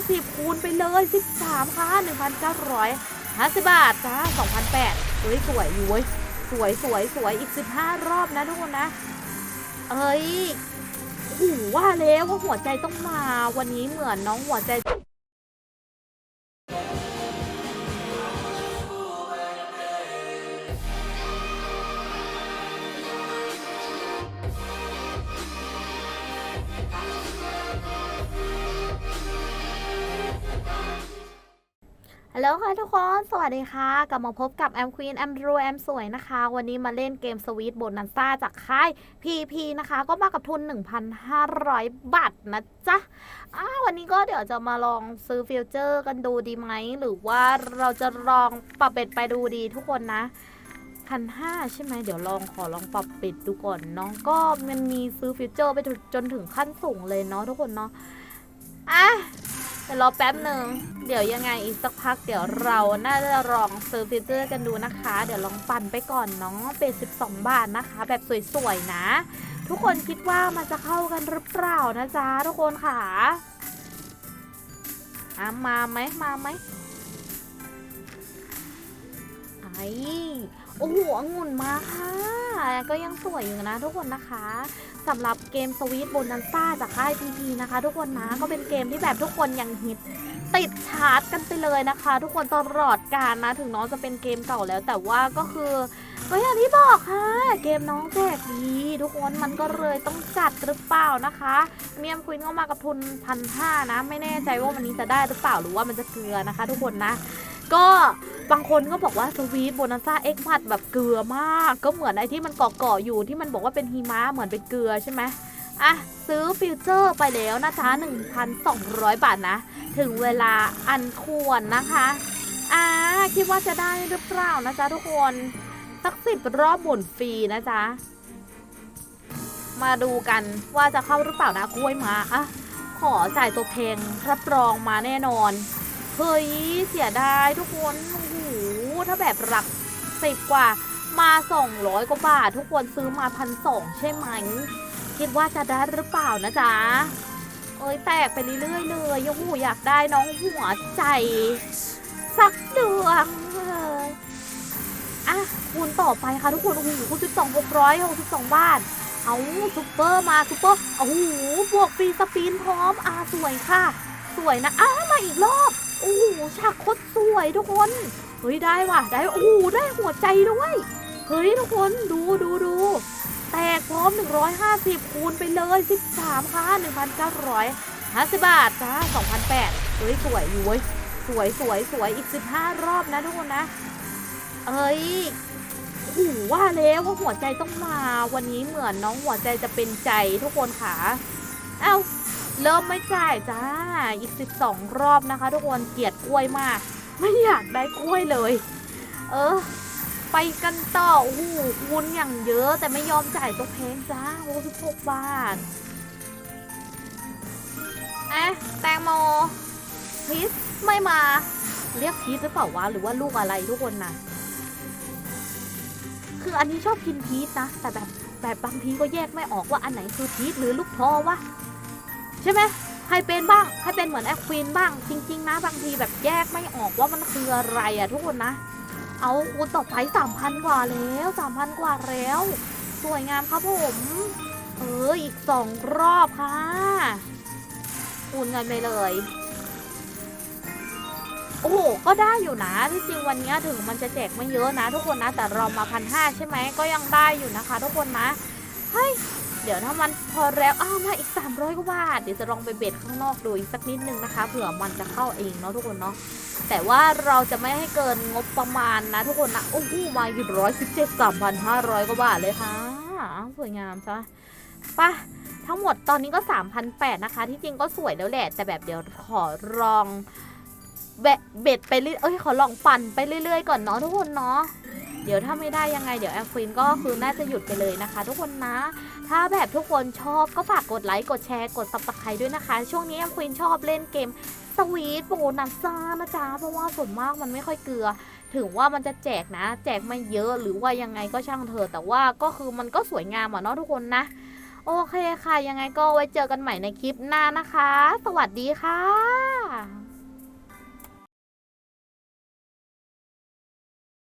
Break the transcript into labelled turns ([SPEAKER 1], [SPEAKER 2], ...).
[SPEAKER 1] 50 คูณไปเลย 13 ค่ะ 1,950 บาทจ้า2,008เฮ้ยสวยอยู่เว้ยสวยสวยสวยอีก 15 รอบนะทุกคนนะ เอ้ยโอ้ว่าแล้วว่าหัวใจต้องมาวันนี้เหมือนน้องหัวใจ ฮัลโหลค่ะทุกคน สวัสดีค่ะ กลับมาพบกับแอมควีนแอมรูแอมสวยนะคะ วันนี้มาเล่นเกมสวีทโบนันซ่าจากค่าย PP นะคะ ก็มากับทุน 1,500 บาทนะจ๊ะอ้าวันนี้ก็เดี๋ยวจะมาลองซื้อฟิวเจอร์กันดูดีไหม หรือว่าเราจะลองปรับเบ็ดไปดูดีทุกคนนะพันห้าใช่ไหมเดี๋ยวลองขอลองปรับเบ็ดดูก่อนเนาะก็มันมีซื้อฟิวเจอร์ไปจนถึงขั้นสูงเลยเนาะทุกคนเนาะอะ ดี๋ยวรอแป๊บหนึ่งเดี๋ยวยังไงอีกสักพักเดี๋ยวเราน่าจะลองซื้อฟิลเตอร์กันดูนะคะ เดี๋ยวลองปั่นไปก่อนเนาะเป็น12 บาทนะคะ แบบสวยๆนะ ทุกคนคิดว่ามันจะเข้ากันหรือเปล่านะจ๊ะทุกคนค่ะอะมาไหมมาไหมไอโอ้โหองุ่นมาค่ะ ก็ยังสวยอยู่นะทุกคนนะคะ สำหรับเกมสวีทบนันซ่าจากค่ายพีพีนะคะ ทุกคนนะก็เป็นเกมที่แบบทุกคนยังฮิตติดชาร์จกันไปเลยนะคะ ทุกคนตลอดการนะถึงน้องจะเป็นเกมเก่าแล้ว แต่ว่าก็คือก็อย่างที่บอกค่ะ เกมน้องแจกดีทุกคนมันก็เลยต้องจัดหรือเปล่านะคะเมียมควินก็มากับทุนพันห้านะ ไม่แน่ใจว่าวันนี้จะได้หรือเปล่าหรือว่ามันจะเกลือนะคะ ทุกคนนะ ก็ บางคนก็บอกว่าสวีทโบนัสซ่าเอ็กมัดแบบเกลือมาก ก็เหมือนไอ้ที่มันเกาะๆอยู่ที่มันบอกว่าเป็นหิมะเหมือนเป็นเกลือใช่ไหมอะซื้อฟิวเจอร์ไปแล้วนะจ๊ะ1,200 บาทนะ ถึงเวลาอันควรนะคะอ่าคิดว่าจะได้หรือเปล่านะจ๊ะทุกคนสักสิบรอบหมุนฟรีนะจ๊ะมาดูกันว่าจะเข้าหรือเปล่านะกล้วยมาอะขอจ่ายตัวเพลงรับรองมาแน่นอน เฮ้ย เสียดายทุกคนโอ้โห ถ้าแบบหลักสิบกว่ามา200กว่าบาท ทุกคนซื้อมาพันสองใช่ไหม คิดว่าจะได้หรือเปล่านะจ๊ะ เอ้ยแตกไปเรื่อยๆเลยโอ้โหอยากได้น้องหัวใจ สักดวงเลยอะคูณต่อไปค่ะทุกคนโอ้โหคูณ12 600 62บสองบาทเอาซุปเปอร์มาซุปเปอร์โอ้โหบวกฟรีสปินพร้อมอ่าสวยค่ะ สวยนะอ้ามาอีกรอบ โอ้โหฉากโคตรสวยทุกคน เฮ้ยได้ว่ะ ได้ โอ้โหได้หัวใจด้วย เฮ้ยทุกคนดูดูดู แตกพร้อม 150 คูณไปเลย 13 ค่ะ 1,950 บาทจ้า2,008เฮ้ยสวยอยู่เว้ย สวยสวยสวยอีก 15 รอบนะทุกคนนะ เอ้ยโอ้โหว่าแล้วว่าหัวใจต้องมา วันนี้เหมือนน้องหัวใจจะเป็นใจทุกคนค่ะ เอ้า เริ่มไม่จ่ายจ้า อีก 12 รอบนะคะ ทุกคนเกลียดกล้วยมาก ไม่อยากได้กล้วยเลย เออ ไปกันต่อโอ้โหคูณอย่างเยอะ แต่ไม่ยอมจ่ายตัวแพงจ้าโอ้สิบหกบาทเอ๊ะแตงโมพีชไม่มา เรียกพีชหรือเปล่าวะหรือว่าลูกอะไรทุกคนนะคืออันนี้ชอบกินพีชนะ แต่แบบแบบบางทีก็แยกไม่ออกว่าอันไหนคือพีชหรือลูกทอวะ ใช่ไหมใครเป็นบ้างใครเป็นเหมือนแอคควีนบ้าง จริง ๆ นะ บางทีแบบแยกไม่ออกว่ามันคืออะไรอะทุกคนนะ เอาคูณต่อไปสามพันกว่าแล้วสามพันกว่าแล้ว สวยงามครับผมเอออีกสองรอบค่ะคูณกันไปเลย โอ้โหก็ได้อยู่นะที่จริงวันนี้ถึงมันจะแจกไม่เยอะนะ ทุกคนนะ แต่เรามาพันห้าใช่ไหมก็ยังได้อยู่นะคะ ทุกคนนะ เฮ้ย เดี๋ยวถ้ามันพอแล้วอ้าวมาอีก 300กว่าบาท เดี๋ยวจะลองไปเบ็ดข้างนอกดูอีกสักนิดนึงนะคะเผื่อมันจะเข้าเองเนาะทุกคนเนาะแต่ว่าเราจะไม่ให้เกินงบประมาณนะทุกคนนะโอ้โหมาอยู่ร้อยสิบเจ็ดสามพันห้าร้อยกว่าบาทเลยค่ะสวยงามจ้ะไปะทั้งหมดตอนนี้ก็สามพันแปดนะคะ ที่จริงก็สวยแล้วแหละ แต่แบบเดี๋ยวขอลองเบ็ดไปเรื่อยเอ้ยขอลองปั่นไปเรื่อยๆก่อนเนาะทุกคนเนาะ เดี๋ยวถ้าไม่ได้ยังไงเดี๋ยวแอฟฟินก็คือน่าจะหยุดไปเลยนะคะ ทุกคนนะ ถ้าแบบทุกคนชอบก็ฝากกดไลค์กดแชร์กดซับสไครต์ด้วยนะคะ ช่วงนี้แอฟฟินชอบเล่นเกมสวีทโบนัสซ่านะจ๊ะเพราะว่าส่วนมากมันไม่ค่อยเกลือ ถึงว่ามันจะแจกนะ แจกไม่เยอะหรือว่ายังไงก็ช่างเถอะแต่ว่าก็คือมันก็สวยงามอะเนาะทุกคนนะโอเคค่ะ ยังไงก็ไว้เจอกันใหม่ในคลิปหน้านะคะ สวัสดีค่ะ